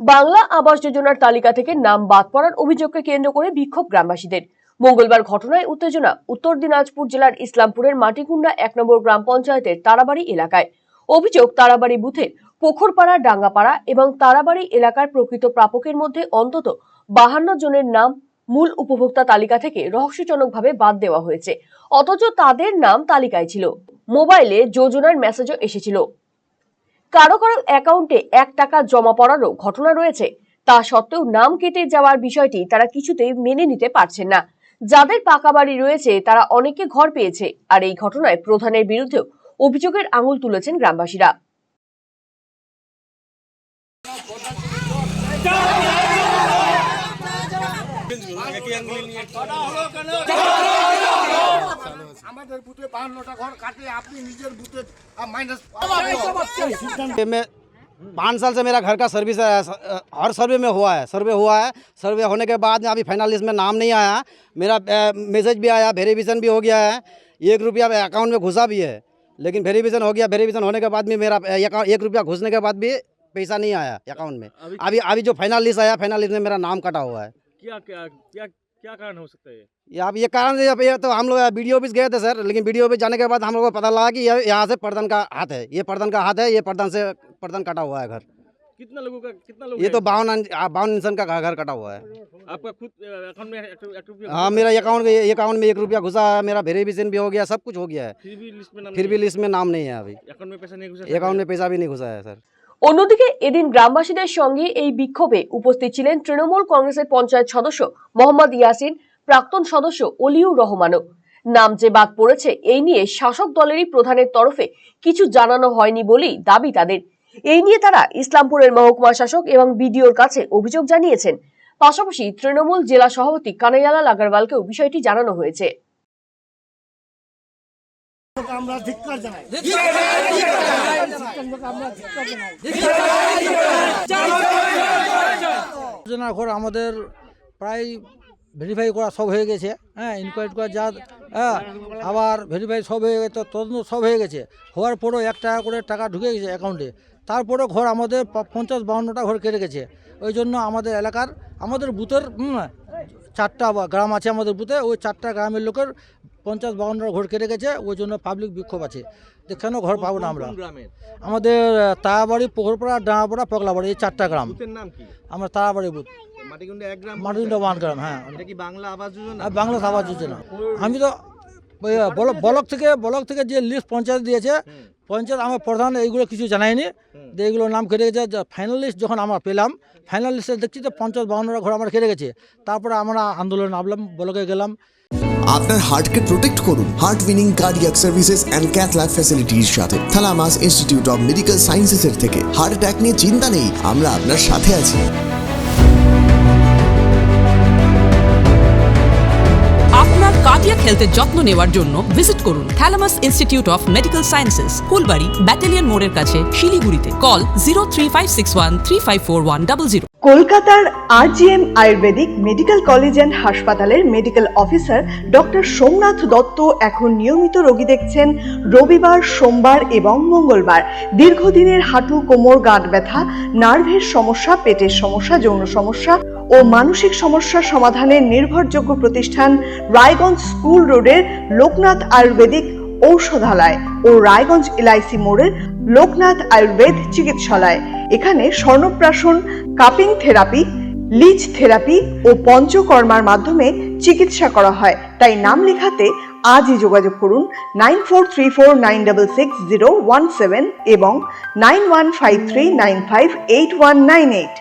বাংলা আবাস যোজনার তালিকা থেকে নাম বাদ পড়ার অভিযোগকে কেন্দ্র করে বিক্ষোভ গ্রামবাসীদের। মঙ্গলবার ঘটনায় উত্তেজনা। উত্তর দিনাজপুর জেলার ইসলামপুরের মাটিকুন্ডা এক নম্বর গ্রাম পঞ্চায়েতের তারাবাড়ি এলাকায়। অভিযোগ, তারাবাড়ি বুথের পোখরপাড়া, ডাঙ্গাপাড়া এবং তারাবাড়ি এলাকার প্রকৃত প্রাপকের মধ্যে অন্তত বাহান্ন জনের নাম মূল উপভোক্তা তালিকা থেকে রহস্যজনকভাবে বাদ দেওয়া হয়েছে। অথচ তাদের নাম তালিকায় ছিল। মোবাইলে যোজনার মেসেজও এসেছিল। কারও কারও অ্যাকাউন্টে এক টাকা জমা পড়ারও ঘটনা রয়েছে। তা সত্ত্বেও নাম কেটে যাওয়ার বিষয়টি তারা কিছুতেই মেনে নিতে পারছেন না। যাদের পাকা বাড়ি রয়েছে, তারা অনেকে ঘর পেয়েছে আর এই ঘটনায় প্রধানের বিরুদ্ধেও অভিযোগের আঙুল তুলেছেন গ্রামবাসীরা। আমাদের বুথে বাহান্নটা ঘর কাটে আপনি নিজের বুথে মাইনাস ये मैं पाँच साल से मेरा घर का सर्विस है हर सर्वे में हुआ है सर्वे हुआ है सर्वे होने के बाद में अभी फाइनल लिस्ट में नाम नहीं आया मेरा मैसेज भी आया वेरिफिकेशन भी हो गया है एक रुपया अकाउंट में घुसा भी है लेकिन वेरिफिकेशन हो गया वेरिफिकेशन होने के बाद भी मेरा account- एक रुपया घुसने के बाद भी पैसा नहीं आया अकाउंट में अभी अभी जो फाइनल लिस्ट आया फाइनल लिस्ट में मेरा नाम कटा हुआ है क्या क्या क्या क्या कारण हो सकता है ये? ये अब ये कारण ये तो हम लोग वीडियो ऑफ़िस गए थे सर लेकिन वीडियो ऑफ़िस जाने के बाद हम लोग को पता लगा कि ये यहाँ से प्रधान का हाथ है। ये प्रधान का हाथ है ये प्रधान से प्रधान कटा हुआ है घर। कितना लोगों का कितना लोग ये तो बावन बावन इंसान का घर कटा हुआ है। आपका खुद अकाउंट में एक- एक हाँ मेरा अकाउंट अकाउंट में एक रुपया घुसा है मेरा वेरिफिकेशन भी हो गया सब कुछ हो गया है। फिर भी लिस्ट में नाम फिर भी लिस्ट में नाम नहीं है अभी। अकाउंट में पैसा नहीं घुसा? अकाउंट में पैसा भी नहीं घुसा है सर। অন্যদিকে এদিন গ্রামবাসীদের সঙ্গে এই বিক্ষোভে উপস্থিত ছিলেন তৃণমূল কংগ্রেসের পঞ্চায়েত সদস্য মোহাম্মদ ইয়াসিন, প্রাক্তন সদস্য অলিউর রহমানও। নাম যে বাদ পড়েছে, এই নিয়ে শাসক দলেরই প্রধানের তরফে কিছু জানানো হয়নি বলেই দাবি তাদের। এই নিয়ে তারা ইসলামপুরের মহকুমা শাসক এবং বিডিওর কাছে অভিযোগ জানিয়েছেন। পাশাপাশি তৃণমূল জেলা সভাপতি কানাইয়ালাল আগারওয়ালকেও বিষয়টি জানানো হয়েছে। জানাই আমরা ধিক্কার জানাই। আমাদের প্রায় ভেরিফাই করা সব হয়ে গেছে। হ্যাঁ ইনকোয়ারি করা যা হ্যাঁ আবার ভেরিফাই সব হয়ে গেছে, তদন্ত সব হয়ে গেছে। হওয়ার পরেও এক টাকা করে টাকা ঢুকে গেছে অ্যাকাউন্টে তারপরেও ঘর আমাদের পঞ্চাশ বাউন্নটা ঘর কেটে গেছে। ওই জন্য আমাদের এলাকার আমাদের বুথের চারটা গ্রাম আছে আমাদের বুথে ওই চারটা গ্রামের লোকের পঞ্চাশ বাউন্নটা ঘর কেটে গেছে ওই জন্য পাবলিক বিক্ষোভ আছে। যে কেন ঘর পাবো না আমরা? আমাদের তারাবাড়ি পুকুরপাড়া ডাঙাপাড়া পগলাবাড়ি এই চারটা গ্রাম। আমরা তারাবাড়ি বুথ। মাটিগুন্ডা ওয়ান গ্রাম হ্যাঁ। বাংলা আবাস যোজনা? যোজনা। আমি তো ব্লক থেকে ব্লক থেকে যে লিস্ট পঞ্চায়েত দিয়েছে। পঞ্চায়েত আমার প্রধান এইগুলো কিছু জানায়নি। যে এইগুলোর নাম কেটে গেছে ফাইনাল লিস্ট যখন আমরা পেলাম ফাইনাল লিস্টে দেখছি তো পঞ্চায়েত বাউন্নটা ঘর আমার কেটে গেছে। তারপরে আমরা আন্দোলন নামলাম ব্লকে গেলাম। আপনার হার্টকে প্রোটেক্ট করুন। Heart winning cardiac services and cath lab ফ্যাসিলিটির সাথে। থালামাস ইনস্টিটিউট অফ মেডিকেল সায়েন্সেসের থেকে। হার্ট অ্যাটাক নিয়ে চিন্তা নেই আমরা আপনার সাথে আছি। কার্ডিয়াক হেলথের যত্ন নেওয়ার জন্য ভিজিট করুন Thalamus institute of medical sciences Phulbari battalion মোড়ের কাছে, শিলিগুড়িতে। কল জিরো থ্রি জিরো কলকাতার RGM Ayurvedic medical college and হাসপাতালের medical officer doctor Somnath Dutta এখন নিয়মিত রোগী দেখছেন রবিবার, সোমবার এবং মঙ্গলবার। দীর্ঘদিনের হাঁটু কোমর, গাঁট ব্যথা, নার্ভের সমস্যা, পেটের সমস্যা, যৌন সমস্যা ও মানসিক সমস্যার সমাধানের নির্ভরযোগ্য প্রতিষ্ঠান রায়গঞ্জ স্কুল রোডের লোকনাথ আয়ুর্বেদিক ঔষধালয় ও রায়গঞ্জ এলআইসি মোড়ের লোকনাথ আয়ুর্বেদ চিকিৎসালয়। এখানে Swarnaprashan, cupping therapy leech therapy ও পঞ্চকর্মার মাধ্যমে চিকিৎসা করা হয়। তাই নাম লেখাতে আজই যোগাযোগ করুন nine four three four nine double six zero one seven এবং nine one five three nine five eight one nine eight.